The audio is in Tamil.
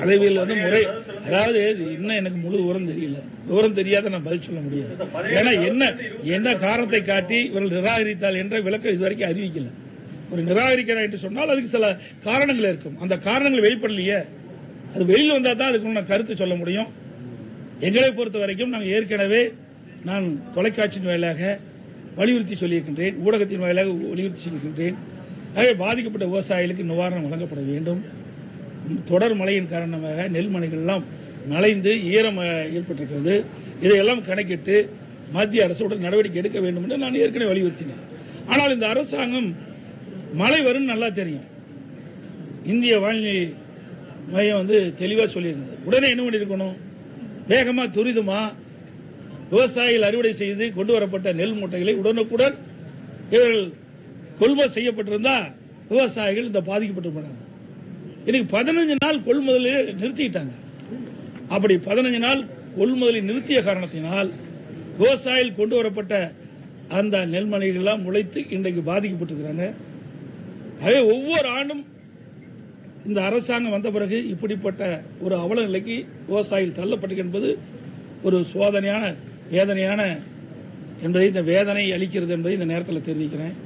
பதவியில் வந்து முறை அதாவது இன்னும் எனக்கு முழு விவரம் தெரியல. விவரம் தெரியாத நான் பதில் சொல்ல முடியாது. ஏன்னா என்ன என்ன காரணத்தை காட்டி இவர்கள் நிராகரித்தால் என்ற விளக்கம் இதுவரைக்கும் அறிவிக்கல. ஒரு நிராகரிக்கிறார் என்று சொன்னால் அதுக்கு சில காரணங்கள் இருக்கும். அந்த காரணங்கள் வெளிப்படலையே. அது வெளியில் வந்தால் தான் அதுக்கு நான் கருத்து சொல்ல முடியும். எங்களை பொறுத்த வரைக்கும் நாங்கள் ஏற்கனவே நான் தொலைக்காட்சியின் வாயிலாக வலியுறுத்தி சொல்லியிருக்கின்றேன். ஊடகத்தின் வாயிலாக வலியுறுத்தி சொல்லியிருக்கின்றேன். ஆகவே பாதிக்கப்பட்ட விவசாயிகளுக்கு நிவாரணம் வழங்கப்பட வேண்டும். தொடர் மழையின் காரணமாக நெல் நலைந்து ஈரம் ஏற்பட்டிருக்கிறது. இதையெல்லாம் கணக்கிட்டு மத்திய அரசோட நடவடிக்கை எடுக்க வேண்டும் என்று நான் ஏற்கனவே வலியுறுத்தினேன். ஆனால் இந்த அரசாங்கம் மழை வரும் நல்லா தெரியும். இந்திய வானிலை மையம் வந்து தெளிவாக சொல்லியிருந்தது. உடனே என்ன பண்ணியிருக்கணும்? வேகமாக துரிதமாக விவசாயிகள் அறுவடை செய்து கொண்டு வரப்பட்ட நெல் மூட்டைகளை உடனுக்குடன் இவர்கள் கொள்முதல் செய்யப்பட்டிருந்தால் விவசாயிகள் இந்த பாதிக்கப்பட்டிருப்பாங்க. இன்னைக்கு பதினஞ்சு நாள் கொள்முதலை நிறுத்திட்டாங்க. அப்படி பதினஞ்சு நாள் கொள்முதலை நிறுத்திய காரணத்தினால் விவசாயிகள் கொண்டு வரப்பட்ட அந்த நெல்மணிகள் எல்லாம் முளைத்து இன்றைக்கு பாதிக்கப்பட்டிருக்கிறாங்க. அதே ஒவ்வொரு ஆண்டும் இந்த அரசாங்கம் வந்த பிறகு இப்படிப்பட்ட ஒரு அவல நிலைக்கு விவசாயிகள் தள்ளப்பட்டு என்பது ஒரு சோதனையான வேதனையான என்பதை இந்த வேதனை அளிக்கிறது என்பதை இந்த நேரத்தில் தெரிவிக்கிறேன்.